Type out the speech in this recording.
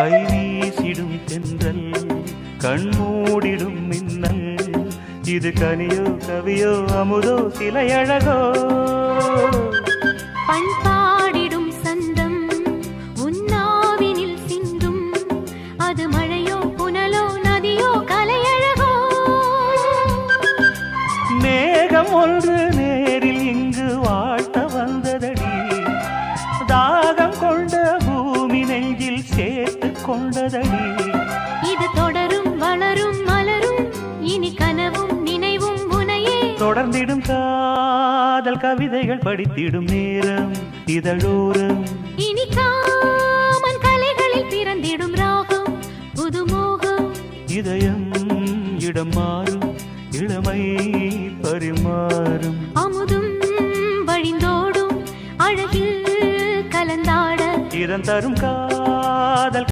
கை வீசிடும் தென்றல் கண்மூடிடும் மின்னல். இது கனியோ கவியோ அமுதோ சிலையழகோ. பண்பாடிடும் சந்தம் உன்னாவினில் சிந்தும். அது மழையோ புனலோ நதியோ கலையழகோ. மேகம் ஒன்று நேரில் இங்கு வாழ்த்த வந்ததடி. தாகம் கொண்ட பூமி நெஞ்சில் சேர்த்து கொண்டதடி. இது தொடரும் வளரும் மலரும் இனி கனவும் நினைவும் உனையே தொடர்ந்திடும் காதல் கவிதைகள் படித்திடும் நேரம் இதழோரம். இனி காமன் கலைகளில் பிறந்திடும் ராகம் புதுமோகம். இதயம் இடம் மாறும் இளமை பரிமாறும். அமுதும் வழிந்தோடும் அழகில் கலந்தாட. இடம் தரும் காதல்